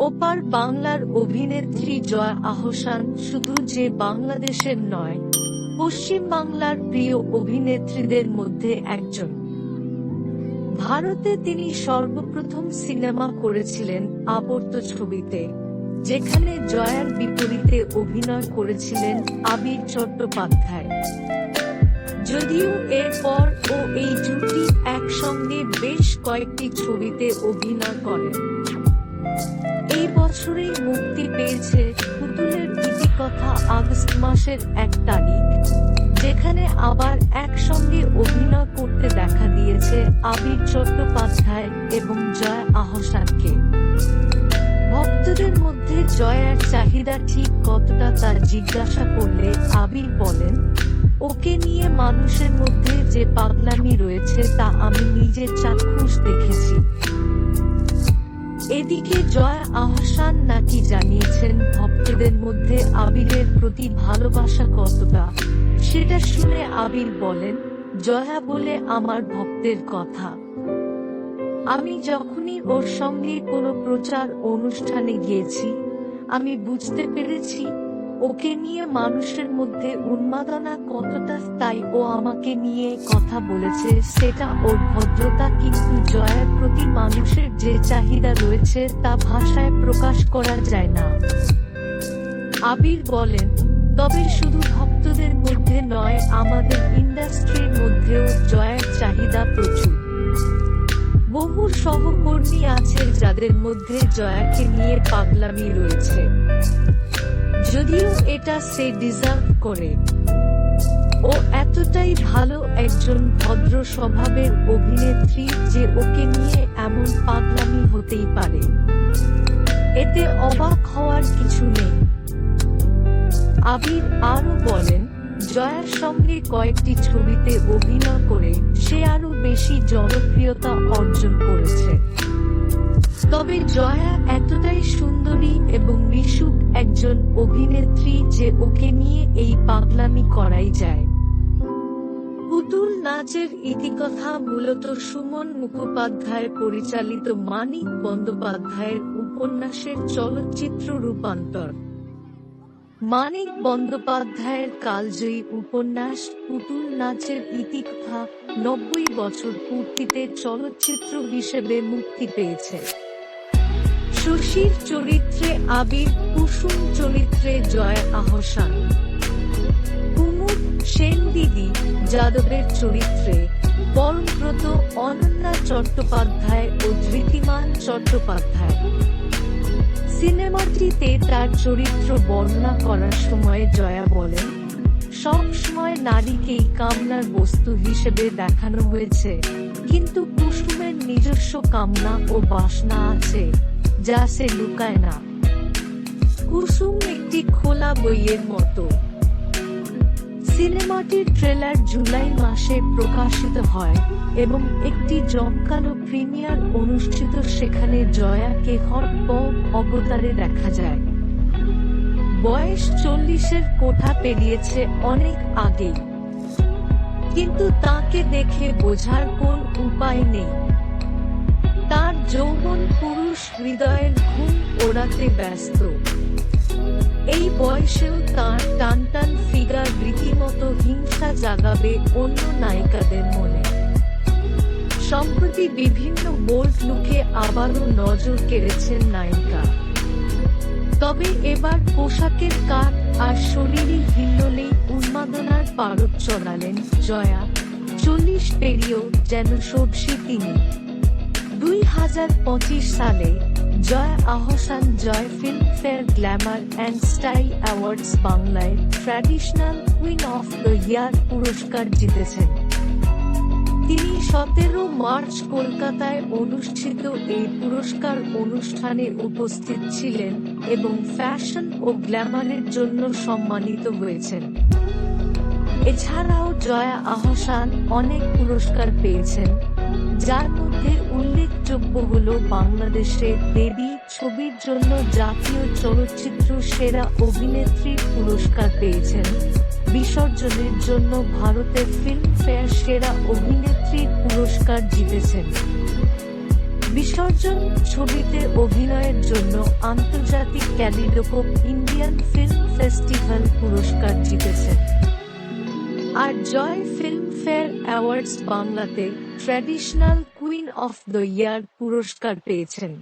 ওপার বাংলার অভিনেত্রী জয়া আহসান শুধু যে বাংলাদেশের নয়, পশ্চিম বাংলার প্রিয় অভিনেত্রীদের মধ্যে একজন। ভারতে তিনি সর্বপ্রথম সিনেমা করেছিলেন আবর্ত ছবিতে, যেখানে জয়ার বিপরীতে অভিনয় করেছিলেন আবির চট্টোপাধ্যায়। যদিও এরপর ও এই জুটি একসঙ্গে বেশ কয়েকটি ছবিতে অভিনয় করেন। বছরেই মুক্তি পেয়েছে পুতুলের ইতিকথা আগস্ট মাসের এক তারিখ, যেখানে আবার একসঙ্গে অভিনয় করতে দেখা দিয়েছে আবির চট্টোপাধ্যায় এবং জয় আহসানকে। ভক্তদের মধ্যে জয়ার চাহিদা ঠিক কতটা তা জিজ্ঞাসা করলে আবির বলেন, ওকে নিয়ে মানুষের মধ্যে যে পাগলামি রয়েছে তা আমি নিজের চাক্ষুষ দেখেছি। এদিকে জয় আহসান নাকি জানিয়েছেন ভক্তদের মধ্যে আবিরের প্রতি ভালোবাসা কতটা? সেটা শুনে আবির বলেন, জয়া বলে আমার ভক্তের কথা। আমি যখনই ওর সঙ্গে কোনো প্রচার অনুষ্ঠানে গিয়েছি, আমি বুঝতে পেরেছি ওকে নিয়ে মানুষের মধ্যে উন্মাদনা কতটা তাই ও আমাকে নিয়ে কথা বলেছে, সেটা ওর ভদ্রতা কিন্তু জয়ের প্রতি মানুষের যে চাহিদা রয়েছে তা ভাষায় প্রকাশ করা যায় না। আবির বলেন, তবে শুধু ভক্তদের মধ্যে নয়, আমাদের ইন্ডাস্ট্রির মধ্যেও জয়ের চাহিদা প্রচুর। বহু সহকর্মী আছে যাদের মধ্যে জয়াকে নিয়ে পাগলামি রয়েছে। যদিও এটা সে ডিজার্ভ করে। ও এতটাই ভালো একজন ভদ্র স্বভাবের অভিনেত্রী যে ওকে নিয়ে এমন পাগলামি হতেই পারে। এতে অবাক হওয়ার কিছু নেই। আবির আরও বলেন, জয়ার সঙ্গে কয়েকটি ছবিতে অভিনয় করে সে আরও বেশি জনপ্রিয়তা অর্জন করেছে। তবে জয়া এতটাই সুন্দরী এবং মিশুক একজন অভিনেত্রী যে ওকে নিয়ে এই পাগলামি করাই যায়। পুতুল নাচের ইতিকথা মূলত সুমন মুখোপাধ্যায় পরিচালিত মানিক বন্দ্যোপাধ্যায়ের উপন্যাসের চলচ্চিত্র রূপান্তর। মানিক বন্দ্যোপাধ্যায়ের কালজয়ী উপন্যাস পুতুল নাচের ইতিকথা নব্বই বছর পূর্তিতে চলচ্চিত্র হিসেবে মুক্তি পেয়েছে। সুশীর চরিত্রে আবির, কুসুম চরিত্রে জয় আহসান। কুমুদ সেন দিদি যাদবের চরিত্রে পরমব্রত অনন্যা চট্টোপাধ্যায় ও ধৃতিমান চট্টোপাধ্যায়। সিনেমাটিতে তার চরিত্র বর্ণনা করার সময় জয়া বলেন, সব সময় নারীকেই কামনার বস্তু হিসেবে দেখানো হয়েছে, কিন্তু কুসুমের নিজস্ব কামনা ও বাসনা আছে। যা সে লুকায় না। কুসুম একটি খোলা বইয়ের মতো। সিনেমাটির ট্রেলার জুলাই মাসে প্রকাশিত হয় এবং একটি জমকালো প্রিমিয়ার অনুষ্ঠিত সেখানে জয়াকে হট অবতারে দেখা যায়। বয়স চল্লিশের কোঠা পেরিয়েছে অনেক আগেই কিন্তু তাকে দেখে বোঝার কোন উপায় নেই। যৌবন পুরুষ হৃদয়ের ঘুম ওড়াতে ব্যস্ত। এই বয়সেও তার টান টান ফিগার রীতিমতো হিংসা জাগাবে অন্য নায়িকাদের মনে। সম্প্রতি বিভিন্ন বোল্ড লুকে আবারও নজর কেড়েছেন নায়িকা। তবে এবার পোশাকের কাট আর শরীরে হিল্লোলেই উন্মাদনার পারদ চড়ালেন জয়া। চল্লিশ পেরিয়েও যেন সবসি তিনি। দুই হাজার পঁচিশ সালে Jaya Ahsan Jaya Filmfare glamour and style awards বাংলায় traditional queen of the year পুরস্কার জিতেছেন। তিনি সতেরো মার্চ কলকাতায় অনুষ্ঠিত এই পুরস্কার অনুষ্ঠানে উপস্থিত ছিলেন এবং ফ্যাশন ও গ্ল্যামারের জন্য সম্মানিত হয়েছেন। এছাড়াও জয়া আহসান অনেক পুরস্কার পেয়েছেন। যার মধ্যে উল্লেখযোগ্য হল বাংলাদেশে দেবী ছবির জন্য জাতীয় চলচ্চিত্র সেরা অভিনেত্রী পুরস্কার পেয়েছেন। বিসর্জনের জন্য ভারতের ফিল্মফেয়ার সেরা অভিনেত্রী পুরস্কার জিতেছেন। বিসর্জন ছবিতে অভিনয়ের জন্য আন্তর্জাতিক ক্যালিডোকোপ ইন্ডিয়ান ফিল্ম ফেস্টিভ্যাল পুরস্কার জিতেছেন। আর জয় ফিল্মফেয়ার অ্যাওয়ার্ডস বাংলাতে traditional queen of the year পুরস্কার পেয়েছেন।